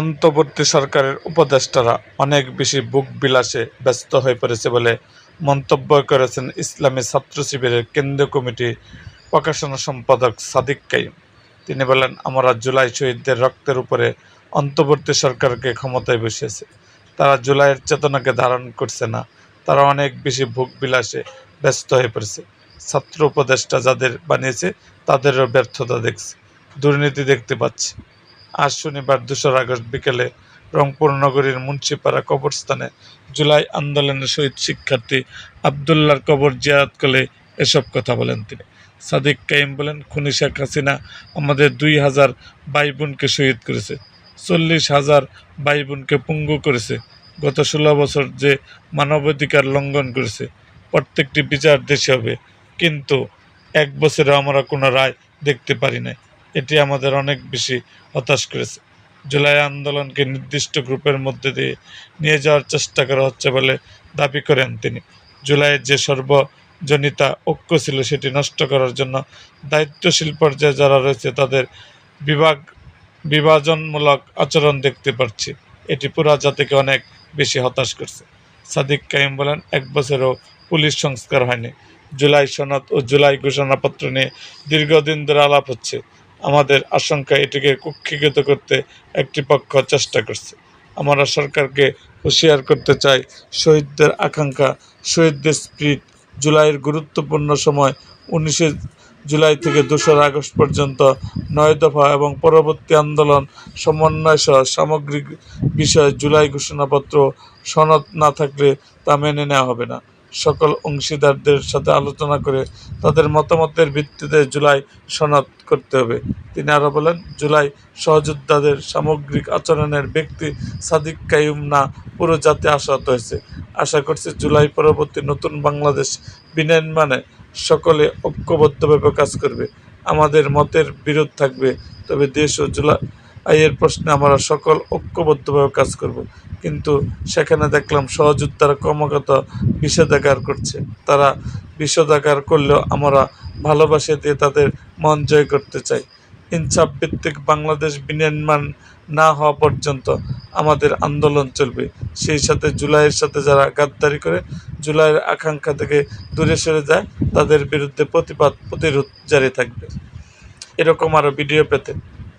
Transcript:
অন্তর্বর্তী সরকারের উপদেষ্টারা অনেক বেশি বুক বিলাসে ব্যস্ত হয়ে পড়েছে বলে মন্তব্য করেছেন ইসলামী ছাত্র শিবিরের কেন্দ্রীয় কমিটি প্রকাশনা সম্পাদক সাদিক কাইম। তিনি বলেন, আমরা জুলাই শহীদদের রক্তের উপরে অন্তর্বর্তী সরকারকে ক্ষমতায় বসিয়েছে। তারা জুলাইয়ের চেতনাকে ধারণ করছে না। তারা অনেক বেশি ভোগ বিলাসে ব্যস্ত হয়ে পড়েছে। ছাত্র উপদেষ্টা যাদের বানিয়েছে, তাদেরও ব্যর্থতা দেখছে। দুর্নীতি দেখতে পাচ্ছি। আজ শনিবার দোসরা আগস্ট বিকেলে রংপুর নগরীর মুন্সিপাড়া কবরস্থানে জুলাই আন্দোলনের শহীদ শিক্ষার্থী আবদুল্লার কবর জিয়ারত করে এসব কথা বলেন তিনি। সাদিক কাইম বলেন, খুনি শেখ হাসিনা আমাদের দুই হাজার ভাই বোনকে শহীদ করেছে, চল্লিশ হাজার ভাই বোনকে পঙ্গু করেছে, গত ষোলো বছর যে মানবাধিকার লঙ্ঘন করেছে, প্রত্যেকটি বিচার দেশে হবে, কিন্তু এক বছরে আমরা কোনো রায় দেখতে পারি নাই। এটি আমাদের অনেক বেশি হতাশ করেছে। জুলাই আন্দোলনকে নির্দিষ্ট গ্রুপের মধ্যে দিয়ে নিয়ে যাওয়ার চেষ্টা করা হচ্ছে বলে দাবি করেন তিনি। জুলাইয়ের যে সর্বজনিতা ঐক্য ছিল সেটি নষ্ট করার জন্য দায়িত্বশীল পর্যায়ে যারা রয়েছে তাদের বিভাগ, বিভাজনমূলক আচরণ দেখতে পাচ্ছি এটি পুরা জাতিকে অনেক বেশি হতাশ করছে। সাদিক কাইম বলেন, এক বছরও পুলিশ সংস্কার হয়নি। জুলাই সনদ ও জুলাই ঘোষণাপত্র নিয়ে দীর্ঘদিন ধরে আলাপ হচ্ছে। আমাদের আশঙ্কা এটিকে কুক্ষিগত করতে একটি পক্ষ চেষ্টা করছে। আমরা সরকারকে হুঁশিয়ার করতে চাই, শহীদদের আকাঙ্ক্ষা, শহীদদের স্পিরিট, জুলাইয়ের গুরুত্বপূর্ণ সময়, উনিশে জুলাই থেকে দোসরা আগস্ট পর্যন্ত নয় দফা এবং পরবর্তী আন্দোলন সমন্বয় সহ সামগ্রিক বিষয়ে জুলাই ঘোষণাপত্র সনদ না থাকলে তা মেনে নেওয়া হবে না। সকল অংশীদারদের সাথে আলোচনা করে তাদের মতামতের ভিত্তিতে জুলাই সনদ করতে হবে। তিনি আরও বলেন, জুলাই সহযোদ্ধাদের সামগ্রিক আচরণের ব্যক্তি সাদিক কাইম না, পুরো জাতি আশাহত হয়েছে। আশা করছি জুলাই পরবর্তী নতুন বাংলাদেশ বিনির্মাণে সকলে ঐক্যবদ্ধভাবে কাজ করবে। আমাদের মতের বিরোধ থাকবে, তবে দেশ ও জুলাই আইয়ের প্রশ্নে আমরা সকল ঐক্যবদ্ধভাবে কাজ করব। কিন্তু সেখানে দেখলাম সহযোদ্ধারা ক্রমাগত বিষেধাগার করছে। তারা বিষেধাগার করলেও আমরা ভালোবাসা দিয়ে তাদের মন জয় করতে চাই। ইনসাফ ভিত্তিক বাংলাদেশ বিনির্মাণ না হওয়া পর্যন্ত আমাদের আন্দোলন চলবে। সেই সাথে জুলাইয়ের সাথে যারা গাদ্দারি করে, জুলাইয়ের আকাঙ্ক্ষা থেকে দূরে সরে যায়, তাদের বিরুদ্ধে প্রতিবাদ প্রতিরোধ জারি থাকবে। এরকম আরও ভিডিও পেতে